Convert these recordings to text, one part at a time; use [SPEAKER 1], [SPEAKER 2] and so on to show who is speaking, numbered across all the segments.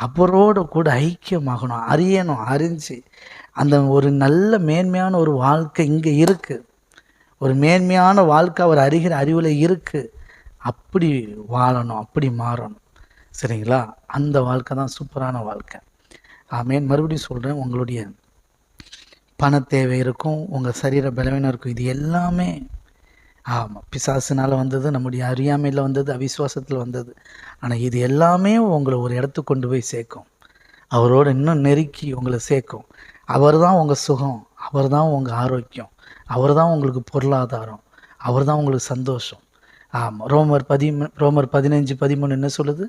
[SPEAKER 1] அவரோட கூட ஐக்கியமாகணும் அறியணும் அறிஞ்சு. அந்த ஒரு நல்ல மேன்மையான ஒரு வாழ்க்கை இங்கே இருக்குது ஒரு மேன்மையான வாழ்க்கை அவர் அறிகிற அறிவில் இருக்குது அப்படி வாழணும் அப்படி மாறணும். சரிங்களா? அந்த வாழ்க்கை தான் சூப்பரான வாழ்க்கை. ஆமேன். மறுபடியும் சொல்கிறேன் உங்களுடைய பண தேவை இருக்கும் உங்கள் சரீர பலவீனம் இருக்கும் இது எல்லாமே ஆமாம் பிசாசுனால் வந்தது நம்முடைய அறியாமையில் வந்தது அவிசுவாசத்தில் வந்தது. ஆனால் இது எல்லாமே உங்களை ஒரு இடத்துக்கு கொண்டு போய் சேர்க்கும். அவரோட இன்னும் நெருக்கி உங்களை சேர்க்கும். அவர் தான் உங்கள் சுகம் அவர் தான் உங்கள் ஆரோக்கியம் அவர் தான் உங்களுக்கு பொருளாதாரம் அவர் தான் உங்களுக்கு சந்தோஷம். ஆமாம் ரோமர் பதி ரோமர் பதினஞ்சு பதிமூணு என்ன சொல்லுது?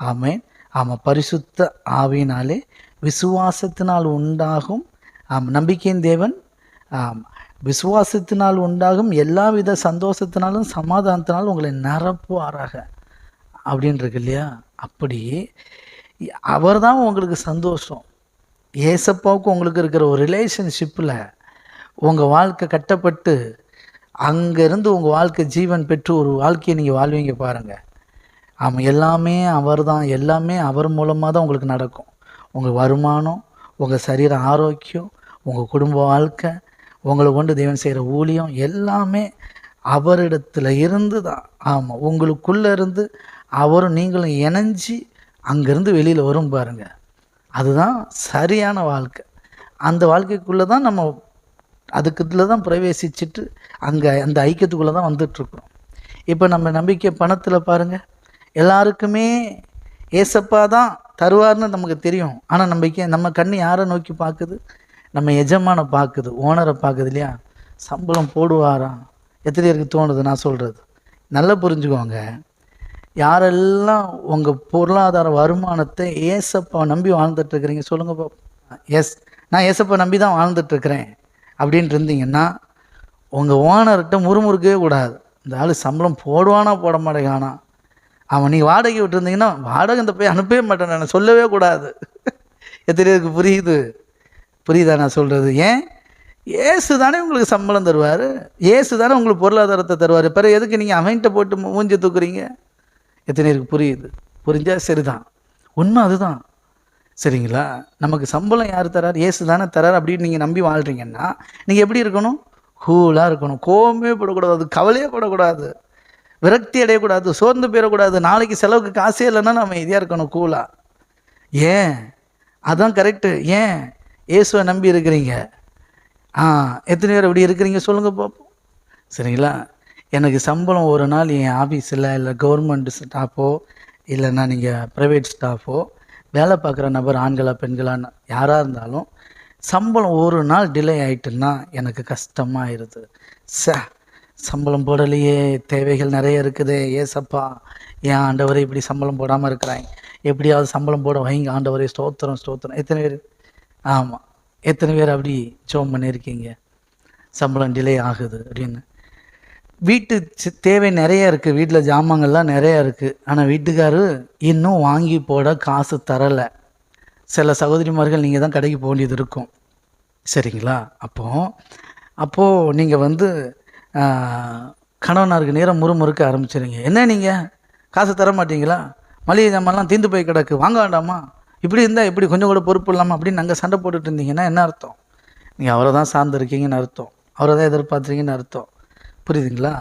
[SPEAKER 1] ஆமேன். ஆமாம் பரிசுத்த ஆவியினாலே விசுவாசத்தினால் உண்டாகும் ஆம் நம்பிக்கையின் தேவன் ஆம் விசுவாசத்தினால் உண்டாகும் எல்லாவித சந்தோஷத்தினாலும் சமாதானத்தினாலும் உங்களை நிரப்புவாராக. அப்படின்னு இருக்கு இல்லையா? அப்படி அவர் தான் உங்களுக்கு சந்தோஷம். ஏசப்பாவுக்கு உங்களுக்கு இருக்கிற ஒரு ரிலேஷன்ஷிப்பில் உங்கள் வாழ்க்கை கட்டப்பட்டு அங்கேருந்து உங்கள் வாழ்க்கை ஜீவன் பெற்று ஒரு வாழ்க்கையை நீங்கள் வாழ்வீங்க பாருங்கள் ஆமாம் எல்லாமே அவர் தான் எல்லாமே அவர் மூலமாக தான் உங்களுக்கு நடக்கும். உங்கள் வருமானம் உங்கள் சரீர ஆரோக்கியம் உங்கள் குடும்ப வாழ்க்கை உங்களை கொண்டு தேவன் செய்கிற ஊழியம் எல்லாமே அவரிடத்துல இருந்து தான் ஆமாம் உங்களுக்குள்ளே இருந்து அவரும் நீங்களும் இணைஞ்சி அங்கேருந்து வெளியில் வரும் பாருங்க. அதுதான் சரியான வாழ்க்கை. அந்த வாழ்க்கைக்குள்ளே தான் நம்ம அதுக்குதில் தான் பிரவேசிச்சுட்டு அங்கே அந்த ஐக்கியத்துக்குள்ளே தான் வந்துட்டுருக்குறோம். இப்போ நம்ம நம்பிக்கை பணத்தில் பாருங்கள் எல்லாருக்குமே ஏசப்பா தான் தருவார்னு நமக்கு தெரியும். ஆனால் நம்பிக்கை நம்ம கண்ணு யாரை நோக்கி பார்க்குது? நம்ம எஜமானை பார்க்குது ஓனரை பார்க்குது இல்லையா? சம்பளம் போடுவாரா? எத்தனை பேருக்கு தோணுது நான் சொல்கிறது நல்லா புரிஞ்சுக்கோங்க. யாரெல்லாம் உங்கள் பொருளாதார வருமானத்தை ஏசப்பா நம்பி வாழ்ந்துட்டுருக்குறீங்க சொல்லுங்கள் சொல்லுங்க எஸ் நான் ஏசப்பா நம்பி தான் வாழ்ந்துட்டுருக்குறேன் அப்படின்ட்டு இருந்தீங்கன்னா உங்கள் ஓனர்கிட்ட முறுமுறுக்கவே கூடாது. இந்த ஆள் சம்பளம் போடுவானா போட மாட்டேங்கானா அவன் நீ வாடகை விட்டுருந்தீங்கன்னா வாடகை இந்த போய் அனுப்பவே மாட்டேன் நான் சொல்லவே கூடாது. எத்தனை பேருக்கு புரியுது? புரியுதா நான் சொல்கிறது ஏன்? ஏசு தானே உங்களுக்கு சம்பளம் தருவார். ஏசு தானே உங்களுக்கு பொருளாதாரத்தை தருவார். பிறகு எதுக்கு நீங்கள் அவன்கிட்ட போட்டு மூஞ்சி தூக்குறீங்க? எத்தனை பேருக்கு புரியுது? புரிஞ்சால் சரிதான். உண்மை அதுதான். சரிங்களா? நமக்கு சம்பளம் யார் தரார்? ஏசு தானே தரார் அப்படின்னு நீங்கள் நம்பி வாழ்கிறீங்கன்னா நீங்கள் எப்படி இருக்கணும்? கூலாக இருக்கணும். கோவமே படக்கூடாது. கவலையே படக்கூடாது. விரக்தி அடையக்கூடாது. சோர்ந்து போயிடக்கூடாது. நாளைக்கு செலவுக்கு காசே இல்லைன்னா நம்ம இதாக இருக்கணும். கூலாக ஏன்? அதான் கரெக்டு ஏன்? இயேசுவை நம்பி இருக்கிறீங்க. ஆ எத்தனை பேர் அப்படி இருக்கிறீங்க சொல்லுங்கள் பார்ப்போம் சரிங்களா? எனக்கு சம்பளம் ஒரு நாள் என் ஆஃபீஸில் இல்லை கவர்மெண்ட் ஸ்டாஃபோ இல்லைன்னா நீங்கள் ப்ரைவேட் ஸ்டாஃபோ வேலை பார்க்குற நபர் ஆண்களா பெண்களான்னு யாராக இருந்தாலும் சம்பளம் ஒரு நாள் டிலே ஆயிட்டுன்னா எனக்கு கஷ்டமாயிருது. ச சம்பளம் போடலையே தேவைகள் நிறைய இருக்குது. ஏசப்பா ஏன் ஆண்டவரை இப்படி சம்பளம் போடாமல் இருக்கிறாங்க எப்படியாவது சம்பளம் போட வைங்க. ஆண்டவரை ஸ்தோத்திரம் ஸ்தோத்திரம். எத்தனை பேர்? ஆமாம் எத்தனை பேர் அப்படி ஜோம் பண்ணியிருக்கீங்க சம்பளம் டிலே ஆகுது அப்படின்னு. வீட்டு தேவை நிறைய இருக்குது வீட்டில் ஜாமான்கள்லாம் நிறைய இருக்குது ஆனால் வீட்டுக்காரு இன்னும் வாங்கி போட காசு தரலை. சில சகோதரிமார்கள் நீங்கள் தான் கடைக்கு போக வேண்டியது இருக்கும். சரிங்களா? அப்போது அப்போது நீங்கள் வந்து கணவனாருக்கு நேரம் முறுமுறுக்க ஆரம்பிச்சிருங்க. என்ன நீங்கள் காசு தர மாட்டீங்களா? மளிகை ஜாமான்லாம் தீந்து போய் கிடக்கு. வாங்க வேண்டாமா? இப்படி இருந்தால் இப்படி கொஞ்சம் கூட பொறுப்பு இல்லாமல் அப்படின்னு நாங்கள் சண்டை போட்டுட்டு இருந்தீங்கன்னா என்ன அர்த்தம்? நீங்கள் அவரை தான் சார்ந்துருக்கீங்கன்னு அர்த்தம். அவரை தான் எதிர்பார்த்துறீங்கன்னு அர்த்தம். புரியுதுங்களா?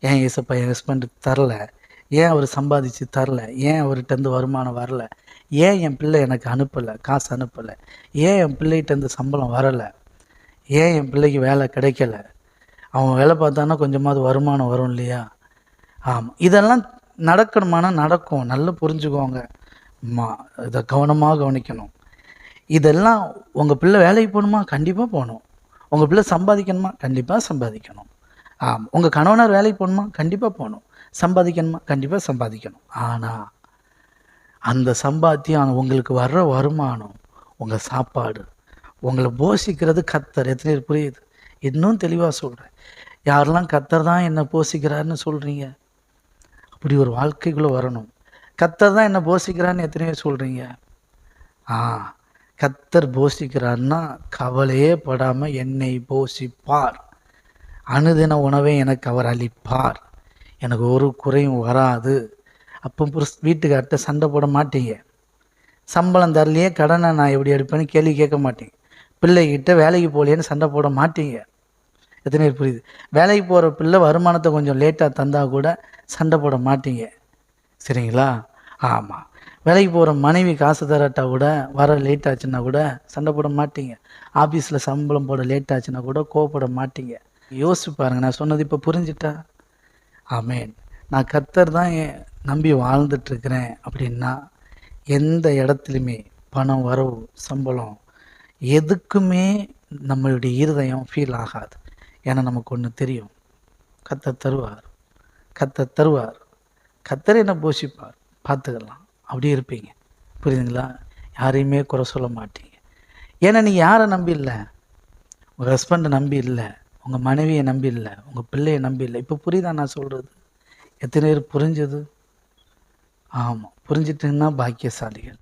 [SPEAKER 1] ஏன் ஏசப்பா என் ஹஸ்பண்டுக்கு தரல? ஏன் அவர் சம்பாதிச்சு தரல? ஏன் அவர்கிட்டருந்து வருமானம் வரல? ஏன் என் பிள்ளை எனக்கு அனுப்பலை? காசு அனுப்பலை? ஏன் என் பிள்ளைகிட்டேருந்து சம்பளம் வரலை? ஏன் என் பிள்ளைக்கு வேலை கிடைக்கல? அவன் வேலை பார்த்தானா கொஞ்சமாவது வருமானம் வரும் இல்லையா? ஆமாம் இதெல்லாம் நடக்கணுமானா நடக்கும். நல்லா புரிஞ்சுக்கோங்க. மா இதை கவனமாக கவனிக்கணும். இதெல்லாம் உங்கள் பிள்ளை வேலைக்கு போகணுமா? கண்டிப்பாக போகணும். உங்கள் பிள்ளை சம்பாதிக்கணுமா? கண்டிப்பாக சம்பாதிக்கணும். ஆம் உங்கள் கணவனார் வேலைக்கு போகணுமா? கண்டிப்பாக போகணும். சம்பாதிக்கணுமா? கண்டிப்பாக சம்பாதிக்கணும். ஆனால் அந்த சம்பாத்தியம் உங்களுக்கு வர்ற வருமானம் உங்கள் சாப்பாடு உங்களை போஷிக்கிறது கத்தர். எத்தனை பேர் புரியுது? இன்னும் தெளிவாக சொல்கிறேன் யாரெல்லாம் கத்தர் தான் என்னை போஷிக்கிறாருன்னு சொல்கிறீங்க அப்படி ஒரு வாழ்க்கைக்குள்ளே வரணும். கத்தர் தான் என்னை போஷிக்கிறான்னு எத்தனையோ சொல்கிறீங்க ஆ கத்தர் போஷிக்கிறார்னா கவலையே படாமல் என்னை போஷிப்பார். அனுதின உணவை எனக்கு அவர் அளிப்பார். எனக்கு ஒரு குறையும் வராது. அப்போ புருஷ் வீட்டுக்கார்ட்ட சண்டை போட மாட்டீங்க. சம்பளம் தரலையே கடனை நான் எப்படி எடுப்பேன்னு கேள்வி கேட்க மாட்டேங்க. பிள்ளைகிட்ட வேலைக்கு போகலையேன்னு சண்டை போட மாட்டீங்க. எத்தனை பேர் புரியுது. வேலைக்கு போகிற பிள்ளை வருமானத்தை கொஞ்சம் லேட்டாக தந்தால் கூட சண்டை போட மாட்டீங்க. சரிங்களா? ஆமாம் வேலைக்கு போகிற மனைவி காசு தரட்டா கூட வர லேட் ஆச்சுன்னா கூட சண்டை போட மாட்டீங்க. ஆஃபீஸில் சம்பளம் போட லேட் ஆச்சுன்னா கூட கோவப்பட மாட்டீங்க. யோசிச்சு பாருங்க நான் சொன்னது இப்போ புரிஞ்சுட்டா? ஆமேன். நான் கர்த்தர் தான் நம்பி வாழ்ந்துட்டுருக்கிறேன் அப்படின்னா எந்த இடத்துலையுமே பணம் வரவு சம்பளம் எதுக்குமே நம்மளுடைய இருதயம் ஃபீல் ஆகாது. ஏன்னா நமக்கு ஒன்று தெரியும். கத்தர் தருவார். கத்த தருவார். கத்தர் என்ன போஷிப்பார். பார்த்துக்கலாம். அப்படியே இருப்பீங்க. புரியுதுங்களா? யாரையுமே குறை சொல்ல மாட்டீங்க. ஏன்னா நீங்கள் யாரை நம்பி இல்லை? உங்கள் ஹஸ்பண்டை நம்பி இல்லை. உங்கள் மனைவியை நம்பி இல்லை. உங்கள் பிள்ளையை நம்பி இல்லை. இப்போ புரியுதா நான் சொல்கிறது எத்தனை பேர் புரிஞ்சது? ஆமாம் புரிஞ்சிட்டுன்னா பாக்கியசாலிகள்.